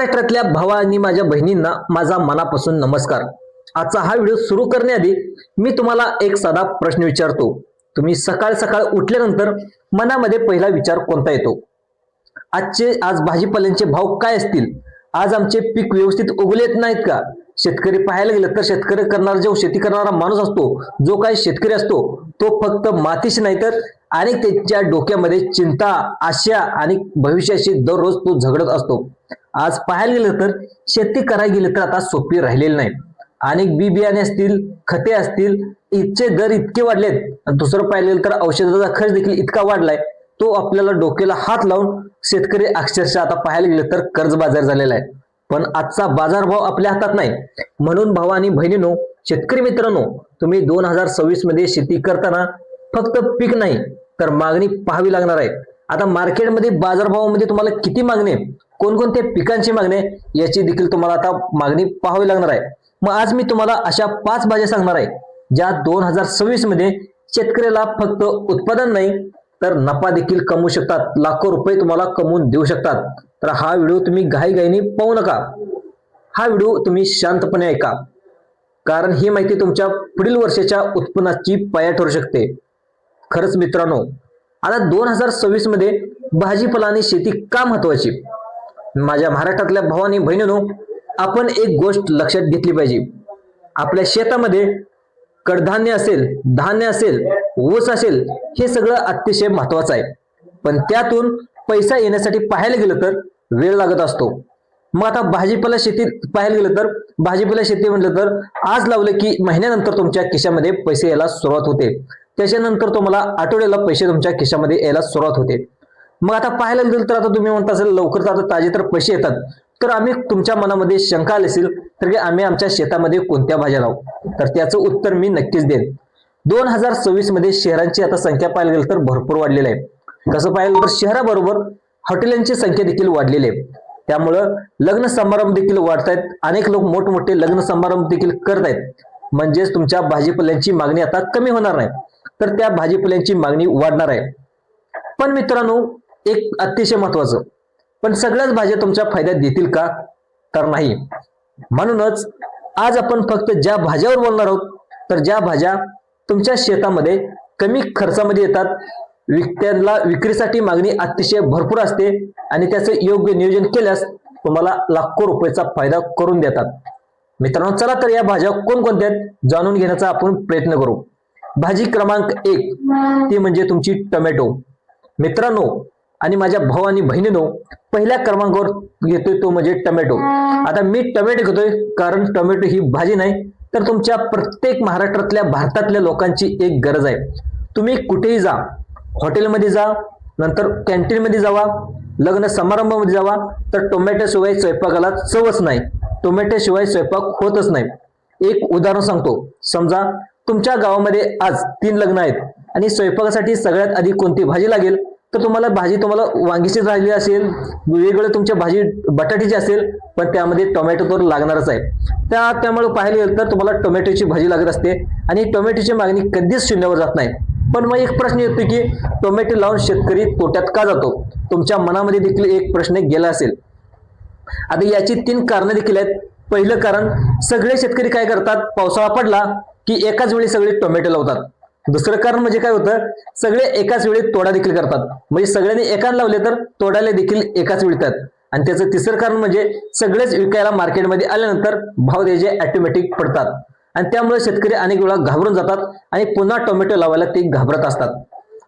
महाराष्ट्रातल्या भावा आणि माझ्या बहिणींना माझा मनापासून नमस्कार. आजचा हा व्हिडिओ सुरू करण्याआधी मी तुम्हाला एक साधा प्रश्न विचारतो. तुम्ही सकाळ सकाळ उठल्यानंतर मनामध्ये पहिला विचार कोणता येतो? आजचे आज भाजीपाल्यांचे भाव काय असतील? आज आमचे पीक व्यवस्थित उगलेत नाहीत का? शेतकरी पाहायला गेलं तर शेतकरी करणारा जो शेती करणारा माणूस असतो जो काही शेतकरी असतो तो फक्त मातीशी नाही तर आणि त्याच्या डोक्यामध्ये चिंता आशा आणि भविष्याशी दररोज तो झगडत असतो. आज पाहायला गेलं तर शेती करायला गेलं तर आता सोपी राहिलेली नाही अनेक बी बियाणे असतील खते असतील इतके दर इतके वाढलेत. आणि दुसरं पाहायला गेलं तर औषधाचा खर्च देखील इतका वाढलाय तो आपल्याला डोक्याला हात लावून शेतकरी अक्षरशः आता पाहायला गेलं तर कर्ज बाजार झालेला आहे. पण आजचा बाजारभाव आपल्या हातात नाही. म्हणून भावा आणि बहिणीनो शेतकरी मित्रांनो तुम्ही दोन हजार सव्वीसमध्ये शेती करताना फक्त पीक नाही तर मागणी पाहावी लागणार आहे. आता मार्केटमध्ये बाजारभावामध्ये तुम्हाला किती मागणी आहे? कोणकोणत्या पिकांची मागणी आहे याची देखील तुम्हाला आता मागणी पाहावी लागणार आहे. मग आज मी तुम्हाला अशा पाच भाज्या सांगणार आहे ज्या दोन हजार सव्वीसमध्ये शेतकऱ्याला फक्त उत्पादन नाही तर नफा देखील कमवू शकतात लाखो रुपये तुम्हाला कमवून देऊ शकतात. तर हा व्हिडिओ तुम्ही घाईघाईने पाहू नका. हा व्हिडिओ तुम्ही शांतपणे ऐका. कारण ही माहिती तुमच्या पुढील वर्षाच्या उत्पन्नाची पाया ठरू शकते. खरंच मित्रांनो आता दोन हजार सव्वीसमध्ये भाजीपाला आणि शेती का महत्वाची? माझ्या महाराष्ट्रातल्या भावानी बहिणीनो आपण एक गोष्ट लक्षात घेतली पाहिजे. आपल्या शेतामध्ये कडधान्य असेल धान्य असेल ऊस असेल हे सगळं अतिशय महत्वाचं आहे. पण त्यातून पैसा येण्यासाठी पाहायला गेलं तर वेळ लागत असतो. मग आता भाजीपाला शेतीत पाहायला गेलं तर भाजीपाला शेती म्हटलं तर आज लावलं की महिन्यानंतर तुमच्या खिशामध्ये पैसे यायला सुरुवात होते. त्याच्यानंतर तुम्हाला आठवड्याला पैसे तुमच्या खिशामध्ये यायला सुरुवात होते. मग आता पाहायला गेलं तर आता तुम्ही म्हणता असेल लवकर आता ताजे तर पैसे येतात. तर आम्ही तुमच्या मनामध्ये शंका आली असेल तर की आम्ही आमच्या शेतामध्ये कोणत्या भाज्या लावू? तर त्याचं उत्तर मी नक्कीच देईन. दोन हजार सव्वीसमध्ये शहरांची आता संख्या पाहायला गेलं तर भरपूर वाढलेली आहे. कसं पाहायला तर शहराबरोबर हॉटेलांची संख्या देखील वाढलेली आहे. त्यामुळं लग्न समारंभ देखील वाढत आहेत अनेक लोक मोठमोठे लग्न समारंभ देखील करत आहेत म्हणजेच तुमच्या भाजीपाल्यांची मागणी आता कमी होणार नाही. तर त्या भाजीपाल्यांची मागणी वाढणार आहे. पण मित्रांनो एक अतिशय महत्वाचं. पण सगळ्याच भाज्या तुमच्या फायद्यात देतील का? तर नाही. म्हणूनच आज आपण फक्त ज्या भाज्यावर बोलणार आहोत तर ज्या भाज्या तुमच्या शेतामध्ये कमी खर्चामध्ये येतात विकत्यांना विक्रीसाठी मागणी अतिशय भरपूर असते आणि त्याचं योग्य नियोजन केल्यास तुम्हाला लाखो रुपयाचा फायदा करून देतात. मित्रांनो चला तर या भाज्या कोणकोणत्या आहेत जाणून घेण्याचा आपण प्रयत्न करू. भाजी क्रमांक एक ती म्हणजे तुमची टोमॅटो. मित्रांनो आणि माझ्या भाऊ आणि बहिणीनो पहिल्या क्रमांकावर येतोय तो म्हणजे टोमॅटो. आता मी टोमॅटो घेतोय कारण टोमॅटो ही भाजी नाही तर तुमच्या प्रत्येक महाराष्ट्रातल्या भारतातल्या लोकांची एक गरज आहे. तुम्ही कुठेही जा हॉटेलमध्ये जा नंतर कॅन्टीनमध्ये जावा लग्न समारंभामध्ये जावा तर टोमॅटोशिवाय स्वयंपाकाला चवच नाही. टोमॅटोशिवाय स्वयंपाक होतच नाही. एक उदाहरण सांगतो. समजा तुमच्या गावामध्ये आज तीन लग्न आहेत आणि स्वयंपाकासाठी सगळ्यात आधी कोणती भाजी लागेल? तर तुम्हाला भाजी तुम्हाला वांगीची राहिली असेल वेगवेगळं तुमच्या भाजी बटाट्याची असेल पण त्यामध्ये टोमॅटो तर लागणारच आहे. त्या त्यामुळे पाहायला गेलं तर तुम्हाला टोमॅटोची भाजी लागत असते आणि टोमॅटोची मागणी कधीच शून्यावर जात नाही. पण मग एक प्रश्न येतो की टोमॅटो लावून शेतकरी तोट्यात का जातो? तुमच्या मनामध्ये देखील एक प्रश्न गेला असेल. आता याची तीन कारणं देखील आहेत. पहिलं कारण सगळे शेतकरी काय करतात? पावसाळा पडला की एकाच वेळी सगळे टोमॅटो लावतात. दुसरं कारण म्हणजे काय होतं? सगळे एकाच वेळी तोडा देखील करतात. म्हणजे सगळ्यांनी एकान लावले तर तोडायला देखील एकाच वेळी येतात. आणि त्याचं तिसरं कारण म्हणजे सगळेच विकायला मार्केटमध्ये आल्यानंतर भाव त्याचे ऑटोमॅटिक पडतात. आणि त्यामुळे शेतकरी अनेक वेळा घाबरून जातात आणि पुन्हा टोमॅटो लावायला ते घाबरत असतात.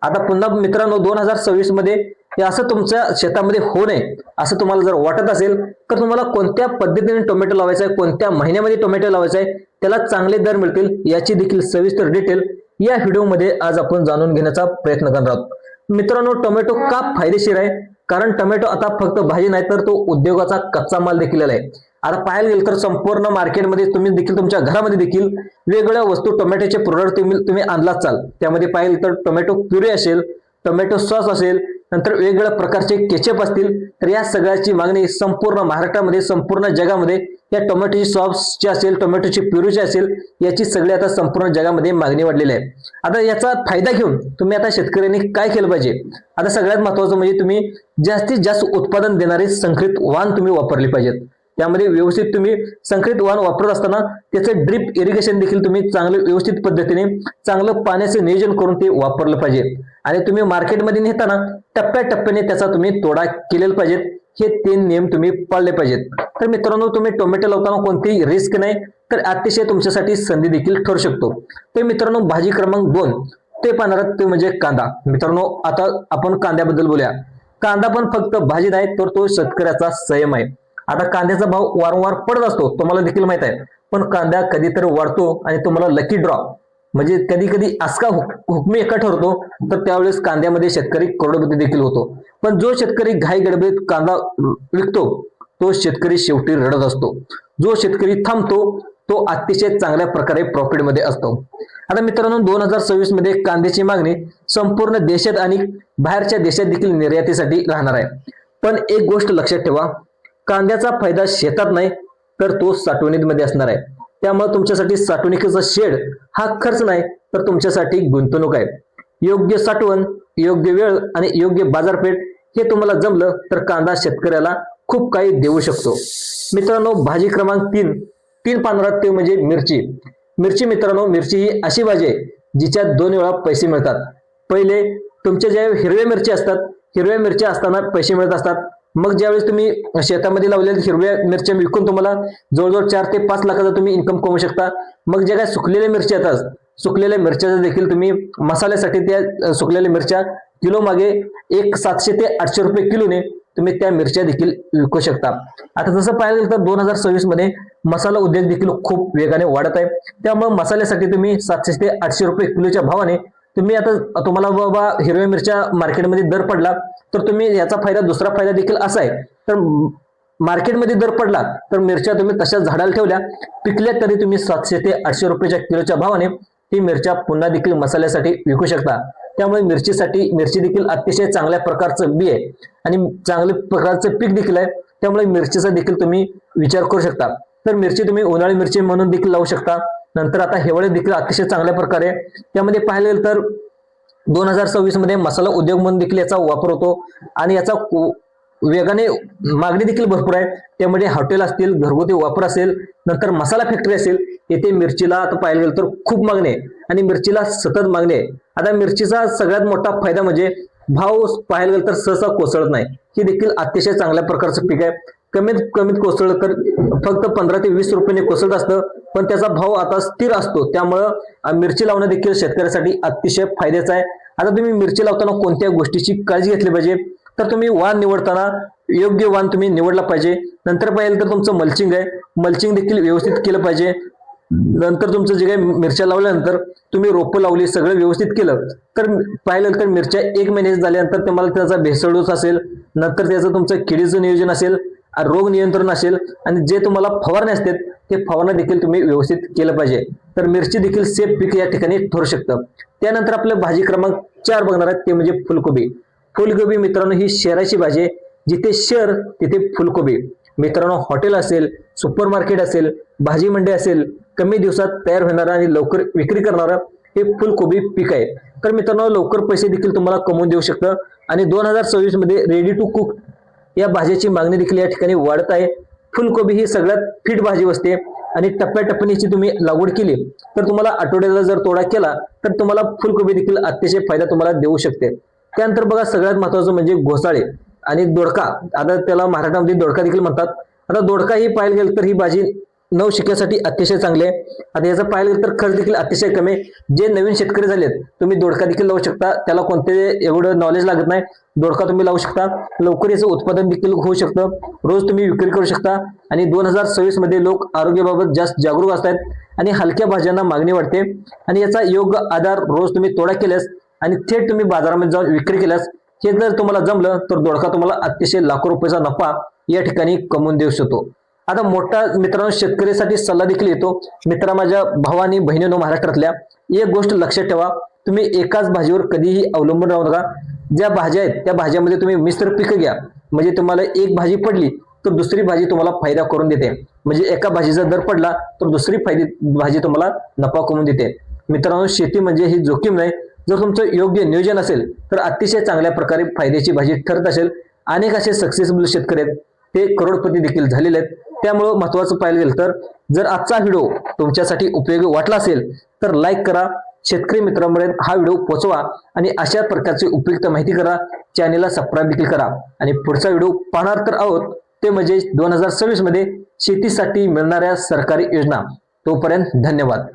आता पुन्हा मित्रांनो दोन हजार सव्वीसमध्ये हे असं तुमच्या शेतामध्ये होऊ नये असं तुम्हाला जर वाटत असेल तर तुम्हाला कोणत्या पद्धतीने टोमॅटो लावायचा आहे कोणत्या महिन्यामध्ये टोमॅटो लावायचा आहे त्याला चांगले दर मिळतील याची देखील सविस्तर डिटेल या व्हिडिओमध्ये आज आपण जाणून घेण्याचा प्रयत्न करणार आहोत. मित्रांनो टोमॅटो का फायदेशीर आहे? कारण टोमॅटो आता फक्त भाजी नाही तर तो उद्योगाचा कच्चा माल देखील आहे आता पाहायला गेलं तर संपूर्ण मार्केटमध्ये तुम्ही देखील तुमच्या घरामध्ये देखील वेगवेगळ्या वस्तू टोमॅटोचे प्रोडक्ट तुम्ही तुम्ही आणलाच चाल. त्यामध्ये पाहिलं तर टोमॅटो प्युरी असेल टोमॅटो सॉस असेल नंतर वेगवेगळ्या प्रकारचे केचप असतील तर या सगळ्याची मागणी संपूर्ण महाराष्ट्रामध्ये संपूर्ण जगामध्ये या टोमॅटोची सॉप्सची असेल टोमॅटोची प्युरीची असेल याची सगळी आता संपूर्ण जगामध्ये मागणी वाढलेली आहे. आता याचा फायदा घेऊन तुम्ही आता शेतकऱ्यांनी काय केलं पाहिजे? आता सगळ्यात महत्वाचं म्हणजे तुम्ही जास्तीत जास्त उत्पादन देणारे संकरित वाहन तुम्ही वापरले पाहिजेत. त्यामध्ये व्यवस्थित तुम्ही संकरित वाहन वापरत असताना त्याचं ड्रिप इरिगेशन देखील तुम्ही चांगलं व्यवस्थित पद्धतीने चांगलं पाण्याचं नियोजन करून ते वापरलं पाहिजे. आणि तुम्ही मार्केटमध्ये नेताना टप्प्याटप्प्याने त्याचा तुम्ही तोडा केलेला पाहिजेत हे तीन नियम तुम्ही पाळले पाहिजेत. तर मित्रांनो तुम्ही टोमॅटो लावताना कोणतीही रिस्क नाही तर अतिशय तुमच्यासाठी संधी देखील ठरू शकतो. तर मित्रांनो भाजी क्रमांक दोन ते पाहणार ते म्हणजे कांदा. मित्रांनो आता आपण कांद्याबद्दल बोलूया. कांदा पण फक्त भाजी नाही तर तो शेतकऱ्याचा संयम आहे. आता कांद्याचा भाव वारंवार पडत असतो तुम्हाला देखील माहीत आहे. पण कांदा कधीतरी वाढतो आणि तुम्हाला लकी ड्रॉ म्हणजे कधी कधी आसका हुक हुकमी एका ठरतो तर त्यावेळेस कांद्यामध्ये शेतकरी करोडपती देखील होतो. पण जो शेतकरी घाई गडबडीत कांदा विकतो तो शेतकरी शेवटी रडत असतो. जो शेतकरी थांबतो तो अतिशय चांगल्या प्रकारे प्रॉफिटमध्ये असतो. आता मित्रांनो दोन हजार सव्वीसमध्ये कांद्याची मागणी संपूर्ण देशात आणि बाहेरच्या देशात देखील निर्यातीसाठी राहणार आहे. पण एक गोष्ट लक्षात ठेवा कांद्याचा फायदा शेतात नाही तर तो साठवणीमध्ये असणार आहे. त्यामुळे तुमच्यासाठी साठवणुकीचा शेड हा खर्च नाही तर तुमच्यासाठी गुंतवणूक आहे. योग्य साठवण योग्य वेळ आणि योग्य बाजारपेठ हे तुम्हाला जमलं तर कांदा शेतकऱ्याला खूप काही देऊ शकतो. मित्रांनो भाजी क्रमांक तीन तीन पांढरात ते म्हणजे मिरची. मिरची मित्रांनो मिरची ही अशी भाजी आहे जिच्यात दोन वेळा पैसे मिळतात. पहिले तुमच्या ज्या हिरव्या मिरची असतात हिरव्या मिरच्या असताना पैसे मिळत असतात. मग ज्यावेळेस तुम्ही शेतामध्ये लावलेल्या हिरव्या मिरच्या विकून तुम्हाला जवळजवळ चार ते पाच लाखाचा तुम्ही इन्कम कमवू शकता. मग ज्या काय सुकलेल्या मिरच्या येतात सुकलेल्या मिरच्याचा देखील तुम्ही मसाल्यासाठी त्या सुकलेल्या मिरच्या किलो मागे एक सातशे ते आठशे रुपये किलोने तुम्ही त्या मिरच्या देखील विकू शकता. आता जसं पाहायला गेलं तर दोन हजार सव्वीसमध्ये मसाला उद्योग देखील खूप वेगाने वाढत आहे. त्यामुळे मसाल्यासाठी तुम्ही सातशे ते आठशे रुपये किलोच्या भावाने तुम्ही आता तुम्हाला बाबा हिरव्या मिरच्या मार्केटमध्ये दर पडला तर तुम्ही याचा फायदा दुसरा फायदा देखील असा आहे. तर मार्केटमध्ये दर पडला तर मिरच्या तुम्ही तशा झाडाला ठेवल्या पिकल्या तरी तुम्ही सातशे ते आठशे रुपयाच्या किलोच्या भावाने ती मिरच्या पुन्हा देखील मसाल्यासाठी विकू शकता. त्यामुळे मिरचीसाठी मिरची देखील अतिशय चांगल्या प्रकारचं बी आहे आणि चांगल्या प्रकारचं पीक देखील आहे. त्यामुळे मिरचीचा देखील तुम्ही विचार करू शकता. तर मिरची तुम्ही उन्हाळी मिरची म्हणून देखील लावू शकता. नंतर आता हिवाळे देखील अतिशय चांगल्या प्रकारे त्यामध्ये पाहायला गेलं तर दोन हजार सव्वीसमध्ये मसाला उद्योग म्हणून देखील याचा वापर होतो आणि याचा वेगाने मागणी देखील भरपूर आहे. त्यामध्ये हॉटेल असतील घरगुती वापर असेल नंतर मसाला फॅक्टरी असेल येथे मिरचीला आता पाहायला गेलं तर खूप मागणी आहे. आणि मिरचीला सतत मागणी आहे. आता मिरचीचा सगळ्यात मोठा फायदा म्हणजे भाव पाहायला गेलं तर सहसा कोसळत नाही. ही देखील अतिशय चांगल्या प्रकारचं पीक आहे. कमीत कमीत कोसळलं तर फक्त पंधरा ते वीस रुपयाने कोसळत असतं. पण त्याचा भाव आता स्थिर असतो. त्यामुळं मिरची लावणं देखील शेतकऱ्यासाठी अतिशय फायद्याचं आहे. आता तुम्ही मिरची लावताना कोणत्या गोष्टीची काळजी घेतली पाहिजे? तर तुम्ही वाण निवडताना योग्य वाण तुम्ही निवडला पाहिजे. नंतर पाहिजे तर तुमचं मल्चिंग आहे. मल्चिंग देखील व्यवस्थित केलं पाहिजे. नंतर तुमचं जे काही मिरच्या लावल्यानंतर तुम्ही रोपं लावली सगळं व्यवस्थित केलं. तर पाहिलं तर मिरच्या एक महिन्याच्या झाल्यानंतर तुम्हाला त्याचा भेसळूच असेल. नंतर त्याचं तुमचं किडीचं नियोजन असेल. रोग नियंत्रण असेल आणि जे तुम्हाला फवारणे असतात ते फवारणं देखील तुम्ही व्यवस्थित केलं पाहिजे. तर मिरची देखील सेफ पीक या ठिकाणी ठरू शकतं. त्यानंतर आपलं भाजी क्रमांक चार बघणार आहेत ते म्हणजे फुलकोबी. फुलकोबी मित्रांनो ही शहराची भाजी आहे. जिथे शहर तिथे फुलकोबी. मित्रांनो हॉटेल असेल सुपर मार्केट असेल भाजी मंडी असेल कमी दिवसात तयार होणारं आणि लवकर विक्री करणारं हे फुलकोबी पीक आहे. तर मित्रांनो लवकर पैसे देखील तुम्हाला कमवून देऊ शकतं. आणि दोन हजार सव्वीसमध्ये रेडी टू कुक या भाज्याची मागणी देखील या ठिकाणी वाढत आहे. फुलकोबी ही सगळ्यात फिट भाजी असते आणि टप्प्याटप्प्याने याची तुम्ही लागवड केली तर तुम्हाला आठवड्याला जर तोडा केला तर तुम्हाला फुलकोबी देखील अतिशय फायदा तुम्हाला देऊ शकते. त्यानंतर बघा सगळ्यात महत्वाचं म्हणजे घोसाळे आणि दोडका. आता त्याला महाराष्ट्रामध्ये दोडका देखील म्हणतात. आता दोडका ही पाहायला गेलं तर ही भाजी नऊ शिक्यासाठी अतिशय चांगली आहे. आता याचं पाहिलं तर खर्च देखील अतिशय कमी आहे. जे नवीन शेतकरी झालेत तुम्ही दोडका देखील लावू शकता. त्याला कोणते एवढं नॉलेज लागत नाही. दोडका तुम्ही लावू शकता. लवकर याचं उत्पादन देखील होऊ शकतं. रोज तुम्ही विक्री करू शकता. आणि दोन हजार सव्वीसमध्ये लोक आरोग्याबाबत जास्त जागरूक असतात. आणि हलक्या भाज्यांना मागणी वाढते. आणि याचा योग्य आधार रोज तुम्ही तोडा केल्यास आणि थेट तुम्ही बाजारामध्ये जाऊन विक्री केल्यास हे जर तुम्हाला जमलं तर दोडका तुम्हाला अतिशय लाखो रुपयाचा नफा या ठिकाणी कमवून देऊ शकतो. आता मोठा मित्रांनो शेतकऱ्यासाठी सल्ला देखील येतो. मित्रा माझ्या भावानी बहिणीनो महाराष्ट्रातल्या एक गोष्ट लक्षात ठेवा. तुम्ही एकाच भाजीवर कधीही अवलंबून राहू नका. ज्या भाज्या आहेत त्या भाज्यामध्ये तुम्ही मिश्र पिकं घ्या. म्हणजे तुम्हाला एक भाजी पडली तर दुसरी भाजी तुम्हाला फायदा करून देते. म्हणजे एका भाजीचा दर पडला तर दुसरी फायदे भाजी तुम्हाला नफा करून देते. मित्रांनो शेती म्हणजे ही जोखीम नाही. जर तुमचं योग्य नियोजन असेल तर अतिशय चांगल्या प्रकारे फायद्याची भाजी ठरत असेल. अनेक असे सक्सेसफुल शेतकरी आहेत. ते करोडपती देखील झालेले आहेत. त्यामुळं महत्वाचं पाहिलं गेलं तर जर आजचा व्हिडिओ तुमच्यासाठी उपयोगी वाटला असेल तर लाईक करा. शेतकरी मित्रांपर्यंत हा व्हिडिओ पोचवा आणि अशा प्रकारची उपयुक्त माहिती करा. चॅनेलला सबस्क्राईब देखील करा. आणि पुढचा व्हिडिओ पाहणार तर आहोत ते म्हणजे दोन हजार सव्वीसमध्ये शेतीसाठी मिळणाऱ्या सरकारी योजना. तोपर्यंत धन्यवाद.